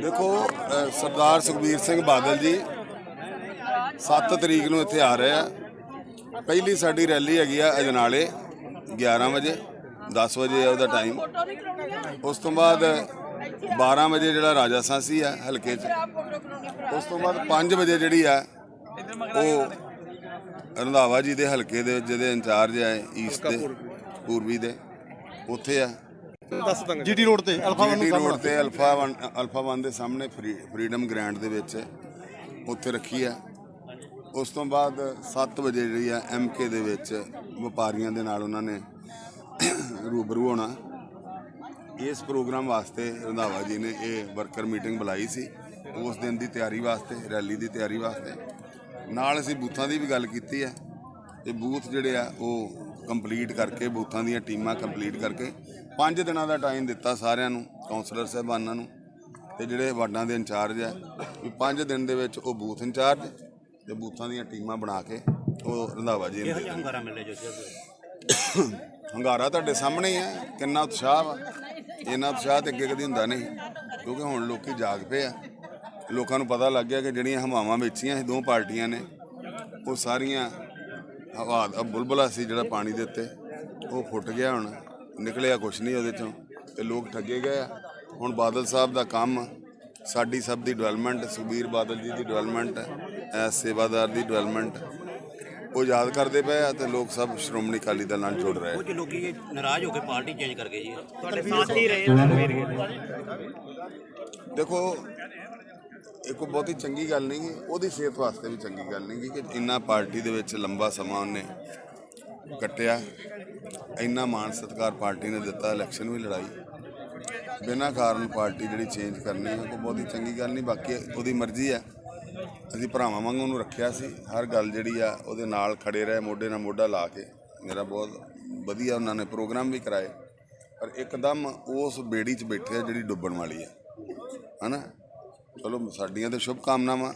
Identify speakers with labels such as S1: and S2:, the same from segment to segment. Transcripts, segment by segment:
S1: ਦੇਖੋ ਅ, ਸਰਦਾਰ ਸੁਖਬੀਰ ਸਿੰਘ ਬਾਦਲ ਜੀ 7 ਤਰੀਕ ਨੂੰ ਇੱਥੇ ਆ ਰਹੇ ਆ। ਪਹਿਲੀ ਸਾਡੀ ਰੈਲੀ ਹੈਗੀ ਆ ਅਜਨਾਲੇ 11 ਵਜੇ 10 ਵਜੇ ਆ ਉਹਦਾ ਟਾਈਮ ਉਸ ਤੋਂ ਬਾਅਦ 12 ਵਜੇ ਜਿਹੜਾ ਰਾਜਾ ਸਾਂਸੀ ਆ ਹਲਕੇ 'ਚ ਉਸ ਤੋਂ ਬਾਅਦ 5 ਵਜੇ ਜਿਹੜੀ ਆ ਉਹ ਰੰਧਾਵਾ ਜੀ ਦੇ ਹਲਕੇ ਦੇ ਵਿੱਚ ਜਿਹਦੇ ਇੰਚਾਰਜ ਆ ਈਸਟ ਦੇ ਪੂਰਬੀ ਦੇ ਉੱਥੇ ਆ।
S2: ਜੀਟੀ ਰੋਡ ਤੇ ਅਲਫਾ ਵਨ
S1: ਜੀਟੀ
S2: ਨੂੰ
S1: ਰੋਡ ਤੇ ਅਲਫਾ ਵਨ ਅਲਫਾ ਵਨ ਦੇ ਸਾਹਮਣੇ ਫਰੀ- ਫਰੀडम ਗ੍ਰੈਂਡ ਦੇ ਵਿੱਚ ਉੱਥੇ ਰੱਖੀ ਆ ਉਸ ਤੋਂ ਬਾਅਦ 7 ਵਜੇ ਜਿਹੜੀ ਆ ਐਮਕੇ ਦੇ ਵਿੱਚ ਵਪਾਰੀਆਂ ਦੇ ਨਾਲ ਉਹਨਾਂ ਨੇ ਰੂਬਰੂ ਹੋਣਾ। ਇਸ ਪ੍ਰੋਗਰਾਮ ਵਾਸਤੇ ਰੰਧਾਵਾ ਜੀ ਨੇ ਇਹ ਵਰਕਰ ਮੀਟਿੰਗ ਬੁਲਾਈ ਸੀ। ਉਸ ਦਿਨ ਦੀ ਤਿਆਰੀ ਵਾਸਤੇ ਰੈਲੀ ਦੀ ਤਿਆਰੀ ਵਾਸਤੇ। ਨਾਲ ਅਸੀਂ ਬੂਥਾਂ ਦੀ ਵੀ ਗੱਲ ਕੀਤੀ ਹੈ। ਤੇ ਬੂਥ ਜਿਹੜੇ ਆ ਉਹ ਕੰਪਲੀਟ ਕਰਕੇ ਬੂਥਾਂ ਦੀਆਂ ਟੀਮਾਂ ਕੰਪਲੀਟ ਕਰਕੇ 5 ਦਿਨਾਂ ਦਾ ਟਾਈਮ ਦਿੱਤਾ ਸਾਰਿਆਂ ਨੂੰ ਕਾਉਂਸਲਰ ਸਾਹਿਬਾਨਾਂ ਨੂੰ ਤੇ ਜਿਹੜੇ ਵਾਰਡਾਂ ਦੇ ਇੰਚਾਰਜ ਆ ਵੀ 5 ਦਿਨ ਦੇ ਵਿੱਚ ਉਹ ਬੂਥ ਇੰਚਾਰਜ ਤੇ ਬੂਥਾਂ ਦੀਆਂ ਟੀਮਾਂ ਬਣਾ ਕੇ ਉਹ ਰੰਧਾਵਾ ਜੀ ਨੂੰ।
S3: ਹੰਗਾਰਾ ਜੋ
S1: ਤੁਹਾਡੇ ਸਾਹਮਣੇ ਹੀ ਹੈ ਕਿੰਨਾ ਉਤਸ਼ਾਹ ਵਾ। ਇੰਨਾ ਉਤਸ਼ਾਹ ਤੇ ਅੱਗੇ ਕਦੀ ਹੁੰਦਾ ਨਹੀਂ ਕਿਉਂਕਿ ਹੁਣ ਲੋਕੀ ਜਾਗ ਪਏ ਆ। ਲੋਕਾਂ ਨੂੰ ਪਤਾ ਲੱਗ ਗਿਆ ਕਿ ਜਿਹੜੀਆਂ ਹਵਾਵਾਂ ਵੇਚੀਆਂ ਸੀ ਦੋ ਪਾਰਟੀਆਂ ਨੇ ਉਹ ਸਾਰੀਆਂ ਹਵਾ ਦਾ ਬੁਲਬੁਲਾ ਸੀ ਜਿਹੜਾ ਪਾਣੀ ਦੇ ਉੱਤੇ ਉਹ ਫੁੱਟ ਗਿਆ ਹੁਣ। ਨਿਕਲਿਆ ਕੁਛ ਨਹੀਂ ਉਹਦੇ ਚੋਂ ਤੇ ਲੋਕ ਠੱਗੇ ਗਏ ਆ। ਹੁਣ ਬਾਦਲ ਸਾਹਿਬ ਦਾ ਕੰਮ ਸਾਡੀ ਸਭ ਦੀ ਡਿਵੈਲਪਮੈਂਟ ਸੁਖਬੀਰ ਬਾਦਲ ਜੀ ਦੀ ਡਿਵੈਲਪਮੈਂਟ ਸੇਵਾਦਾਰ ਦੀ ਡਿਵੈਲਪਮੈਂਟ ਉਹ ਯਾਦ ਕਰਦੇ ਪਏ ਆ ਤੇ ਲੋਕ ਸਭ ਸ਼੍ਰੋਮਣੀ ਅਕਾਲੀ ਦਲ ਨਾਲ ਜੁੜ ਰਹੇ
S3: ਜੀ ਲੋਕੀ ਨਾਰਾਜ਼ ਹੋ ਕੇ ਪਾਰਟੀ ਚੇਂਜ ਕਰ ਗਏ ਜੀ।
S4: ਤੁਹਾਡੇ ਸਾਥੀ ਰਹੇ
S1: ਦੇਖੋ ਇਹ ਕੋਈ ਬਹੁਤੀ ਚੰਗੀ ਗੱਲ ਨਹੀਂ ਗੀ ਉਹਦੀ ਸਿਹਤ ਵਾਸਤੇ ਵੀ ਚੰਗੀ ਗੱਲ ਨਹੀਂ ਗੀ ਕਿ ਇੰਨਾ ਪਾਰਟੀ ਦੇ ਵਿੱਚ ਲੰਬਾ ਸਮਾਂ ਉਹਨੇ ਕੱਟਿਆ। ਇੰਨਾ ਮਾਣ ਸਤਿਕਾਰ ਪਾਰਟੀ ਨੇ ਦਿੱਤਾ, ਇਲੈਕਸ਼ਨ ਵੀ ਲੜਾਈ। ਬਿਨਾਂ ਕਾਰਨ ਪਾਰਟੀ ਜਿਹੜੀ ਚੇਂਜ ਕਰਨੀ ਹੈ ਕੋਈ ਬਹੁਤੀ ਚੰਗੀ ਗੱਲ ਨਹੀਂ, ਬਾਕੀ ਉਹਦੀ ਮਰਜ਼ੀ ਹੈ। ਅਸੀਂ ਭਰਾਵਾਂ ਵਾਂਗ ਉਹਨੂੰ ਰੱਖਿਆ ਸੀ। ਹਰ ਗੱਲ ਜਿਹੜੀ ਆ, ਉਹਦੇ ਨਾਲ ਖੜੇ ਰਹੇ, ਮੋਢੇ ਨਾਲ ਮੋਢਾ ਲਾ ਕੇ। ਮੇਰਾ ਬਹੁਤ ਵਧੀਆ ਉਹਨਾਂ ਨੇ ਪ੍ਰੋਗਰਾਮ ਵੀ ਕਰਾਏ। ਪਰ ਇੱਕਦਮ ਉਸ ਬੇੜੀ 'ਚ ਬੈਠੇ ਆ ਜਿਹੜੀ ਡੁੱਬਣ ਵਾਲੀ ਹੈ। ਹਨਾ? ਚਲੋ, ਸਾਡੀਆਂ ਤਾਂ ਸ਼ੁਭ ਕਾਮਨਾਵਾਂ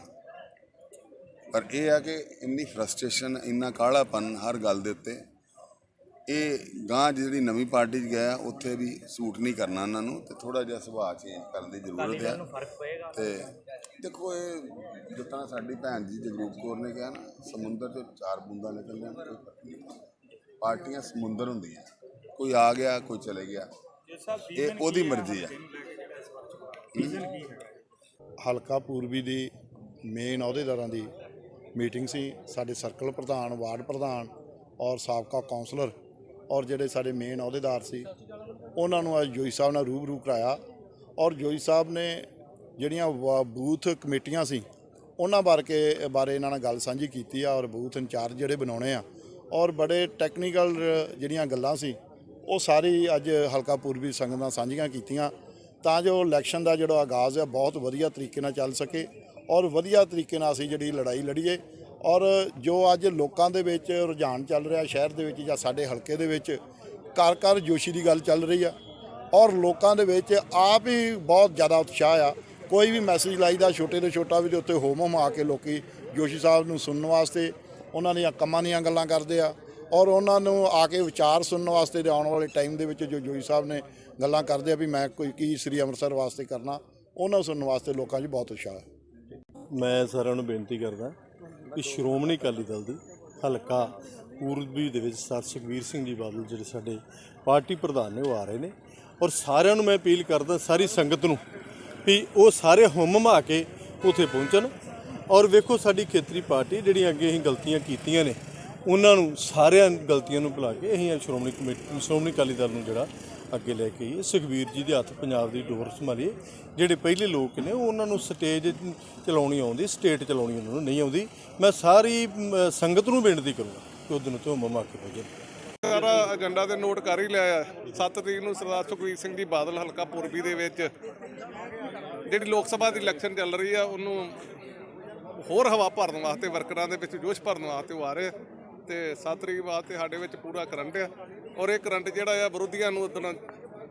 S1: ਪਰ ਇਹ ਆ ਕਿ ਇੰਨੀ ਫਰਸਟ੍ਰੇਸ਼ਨ ਇੰਨਾ ਕਾਲਾਪਨ ਹਰ ਗੱਲ ਦੇ ਉੱਤੇ ਇਹ ਗਾਂ ਜਿਹੜੀ ਨਵੀਂ ਪਾਰਟੀ 'ਚ ਗਿਆ ਉੱਥੇ ਵੀ ਸੂਟ ਨਹੀਂ ਕਰਨਾ ਉਹਨਾਂ ਨੂੰ ਤੇ ਥੋੜਾ ਜਿਹਾ ਸੁਭਾਅ ਚੇਂਜ ਕਰਨ ਦੀ ਜ਼ਰੂਰਤ ਹੈ। ਤੇ ਦੇਖੋ ਇਹ ਜਿੱਦਾਂ ਸਾਡੀ ਭੈਣ ਜੀ ਜਗਰੂਪ ਕੌਰ ਨੇ ਕਿਹਾ ਨਾ ਸਮੁੰਦਰ 'ਚ ਚਾਰ ਬੂੰਦਾਂ ਨਿਕਲ ਜਾਣ ਕੋਈ ਫ਼ਰਕ ਨਹੀਂ ਪਾਰਟੀਆਂ ਸਮੁੰਦਰ ਹੁੰਦੀਆਂ ਕੋਈ ਆ ਗਿਆ ਕੋਈ ਚਲੇ ਗਿਆ। ਇਹ ਉਹਦੀ ਮਰਜ਼ੀ ਆ
S2: ਹਲਕਾ ਪੂਰਬੀ ਦੀ ਮੇਨ ਅਹੁਦੇਦਾਰਾਂ ਦੀ ਮੀਟਿੰਗ ਸੀ ਸਾਡੇ ਸਰਕਲ ਪ੍ਰਧਾਨ ਵਾਰਡ ਪ੍ਰਧਾਨ ਔਰ ਸਾਬਕਾ ਕਾਉਂਸਲਰ ਔਰ ਜਿਹੜੇ ਸਾਡੇ ਮੇਨ ਅਹੁਦੇਦਾਰ ਸੀ, ਉਹਨਾਂ ਨੂੰ ਅੱਜ ਜੋਈ ਸਾਹਿਬ ਨਾਲ ਰੂਬਰੂ ਕਰਾਇਆ। ਔਰ ਜੋਈ ਸਾਹਿਬ ਨੇ ਜਿਹੜੀਆਂ ਵਾ- ਬੂਥ ਕਮੇਟੀਆਂ ਸੀ, ਉਹਨਾਂ ਬਾਰੇ ਬਾਰੇ ਇਹਨਾਂ ਨਾਲ ਗੱਲ ਸਾਂਝੀ ਕੀਤੀ ਆ ਔਰ ਬੂਥ ਇੰਚਾਰਜ ਜਿਹੜੇ ਬਣਾਉਣੇ ਆ। ਔਰ ਬੜੇ ਟੈਕਨੀਕਲ ਜਿਹੜੀਆਂ ਗੱਲਾਂ ਸੀ, ਉਹ ਸਾਰੀ ਅੱਜ ਹਲਕਾ ਪੂਰਬੀ ਸੰਗਤ ਨਾਲ ਸਾਂਝੀਆਂ ਕੀਤੀਆਂ ਤਾਂ ਜੋ ਇਲੈਕਸ਼ਨ ਦਾ ਜਿਹੜਾ ਆਗਾਜ਼ ਹੈ ਬਹੁਤ ਵਧੀਆ ਤਰੀਕੇ ਨਾਲ ਚੱਲ ਸਕੇ। ਔਰ ਵਧੀਆ ਤਰੀਕੇ ਨਾਲ ਅਸੀਂ ਜਿਹੜੀ ਲੜਾਈ ਲੜੀਏ ਔਰ ਜੋ ਅੱਜ ਲੋਕਾਂ ਦੇ ਵਿੱਚ ਰੁਝਾਨ ਚੱਲ ਰਿਹਾ ਸ਼ਹਿਰ ਦੇ ਵਿੱਚ ਜਾਂ ਸਾਡੇ ਹਲਕੇ ਦੇ ਵਿੱਚ, ਘਰ ਘਰ ਜੋਸ਼ੀ ਦੀ ਗੱਲ ਚੱਲ ਰਹੀ ਆ। ਔਰ ਲੋਕਾਂ ਦੇ ਵਿੱਚ ਆਪ ਹੀ ਬਹੁਤ ਜ਼ਿਆਦਾ ਉਤਸ਼ਾਹ ਆ। ਕੋਈ ਵੀ ਮੈਸੇਜ ਲਾਈਦਾ, ਛੋਟੇ ਤੋਂ ਛੋਟਾ ਵੀ ਦੇ ਉੱਤੇ ਹੋਮ ਹੋਮ ਆ ਕੇ ਲੋਕੀ ਜੋਸ਼ੀ ਸਾਹਿਬ ਨੂੰ ਸੁਣਨ ਵਾਸਤੇ, ਉਹਨਾਂ ਦੀਆਂ ਕੰਮਾਂ ਦੀਆਂ ਗੱਲਾਂ ਕਰਦੇ ਆ। ਔਰ ਉਹਨਾਂ ਨੂੰ ਆ ਕੇ ਵਿਚਾਰ ਸੁਣਨ ਵਾਸਤੇ ਤੇ ਆਉਣ ਵਾਲੇ ਟਾਈਮ ਦੇ ਵਿੱਚ ਜੋ ਜੋਈ ਸਾਹਿਬ ਨੇ ਗੱਲਾਂ ਕਰਦੇ ਆ ਵੀ ਮੈਂ ਕੋਈ ਕੀ ਸ੍ਰੀ ਅੰਮ੍ਰਿਤਸਰ ਵਾਸਤੇ ਕਰਨਾ, ਉਹਨਾਂ ਨੂੰ ਸੁਣਨ ਵਾਸਤੇ ਲੋਕਾਂ 'ਚ ਬਹੁਤ ਉਤਸ਼ਾਹ ਹੈ
S5: ਮੈਂ ਸਾਰਿਆਂ ਨੂੰ ਬੇਨਤੀ ਕਰਦਾ ਕਿ ਸ਼੍ਰੋਮਣੀ ਅਕਾਲੀ ਦਲ ਦੀ ਹਲਕਾ ਪੂਰਬੀ ਦੇ ਵਿੱਚ ਸਰ ਸੁਖਬੀਰ ਸਿੰਘ ਜੀ ਬਾਦਲ ਜਿਹੜੇ ਸਾਡੇ ਪਾਰਟੀ ਪ੍ਰਧਾਨ ਨੇ, ਉਹ ਆ ਰਹੇ ਨੇ। ਔਰ ਸਾਰਿਆਂ ਨੂੰ ਮੈਂ ਅਪੀਲ ਕਰਦਾ ਸਾਰੀ ਸੰਗਤ ਨੂੰ ਵੀ ਉਹ ਸਾਰੇ ਹੁਮਮਾ ਕੇ ਉੱਥੇ ਪਹੁੰਚਣ। ਔਰ ਵੇਖੋ ਸਾਡੀ ਖੇਤਰੀ ਪਾਰਟੀ ਜਿਹੜੀਆਂ ਅੱਗੇ ਅਸੀਂ ਗਲਤੀਆਂ ਕੀਤੀਆਂ ਨੇ ਉਹਨਾਂ ਨੂੰ ਸਾਰਿਆਂ ਗਲਤੀਆਂ ਨੂੰ ਭੁਲਾ ਕੇ ਅਸੀਂ ਸ਼੍ਰੋਮਣੀ ਕਮੇਟੀ, ਸ਼੍ਰੋਮਣੀ ਅਕਾਲੀ ਦਲ ਨੂੰ ਜਿਹੜਾ ਅੱਗੇ ਲੈ ਕੇ ਆਈਏ, ਸੁਖਬੀਰ ਜੀ ਦੇ ਹੱਥ ਪੰਜਾਬ ਦੀ ਡੋਰ ਸੰਭਾਲੀਏ, ਜਿਹੜੇ ਪਹਿਲੇ ਲੋਕ ਨੇ ਉਹਨਾਂ ਨੂੰ ਸਟੇਜ ਚਲਾਉਣੀ ਆਉਂਦੀ, ਸਟੇਟ ਚਲਾਉਣੀ ਉਹਨਾਂ ਨੂੰ ਨਹੀਂ ਆਉਂਦੀ। ਮੈਂ ਸਾਰੀ ਸੰਗਤ ਨੂੰ ਬੇਨਤੀ ਕਰੂੰਗਾ ਕਿ ਉਹ ਦਿਨ ਤੋਂ ਮਮਾ ਕੇ ਭਜਨ
S6: ਸਾਰਾ ਏਜੰਡਾ ਤੇ ਨੋਟ ਕਰ ਹੀ ਲਿਆ ਹੈ 7 ਤਰੀਕ ਨੂੰ ਸਰਦਾਰ ਸੁਖਬੀਰ ਸਿੰਘ ਜੀ ਬਾਦਲ ਹਲਕਾ ਪੂਰਬੀ ਦੇ ਵਿੱਚ। ਜਿਹੜੀ ਲੋਕ ਸਭਾ ਦੀ ਇਲੈਕਸ਼ਨ ਚੱਲ ਰਹੀ ਆ, ਉਹਨੂੰ ਹੋਰ ਹਵਾ ਭਰਨ ਵਾਸਤੇ, ਵਰਕਰਾਂ ਦੇ ਵਿੱਚ ਜੋਸ਼ ਭਰਨ ਵਾਸਤੇ ਉਹ ਆ ਰਹੇ ਤੇ 7 ਤਰੀਕ ਵਾਸਤੇ ਸਾਡੇ ਵਿੱਚ ਪੂਰਾ ਕਰੰਟ ਆ ਔਰ ਇਹ ਕਰੰਟ ਜਿਹੜਾ ਆ ਵਿਰੋਧੀਆਂ ਨੂੰ ਉਦੋਂ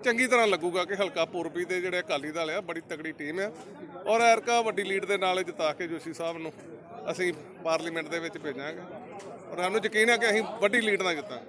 S6: ਚੰਗੀ ਤਰ੍ਹਾਂ ਲੱਗੂਗਾ ਕਿ ਹਲਕਾ ਪੂਰਬੀ ਦੇ ਜਿਹੜੇ ਅਕਾਲੀ ਦਲ ਆ, ਬੜੀ ਤਕੜੀ ਟੀਮ ਆ। ਔਰ ਐਰਕਾ ਵੱਡੀ ਲੀਡ ਦੇ ਨਾਲ ਜਿਤਾ ਕੇ ਜੋਸ਼ੀ ਸਾਹਿਬ ਨੂੰ ਅਸੀਂ ਪਾਰਲੀਮੈਂਟ ਦੇ ਵਿੱਚ ਭੇਜਾਂਗੇ। ਔਰ ਸਾਨੂੰ ਯਕੀਨ ਹੈ ਕਿ ਅਸੀਂ ਵੱਡੀ ਲੀਡ ਨਾਲ ਜਿੱਤਾਂਗੇ।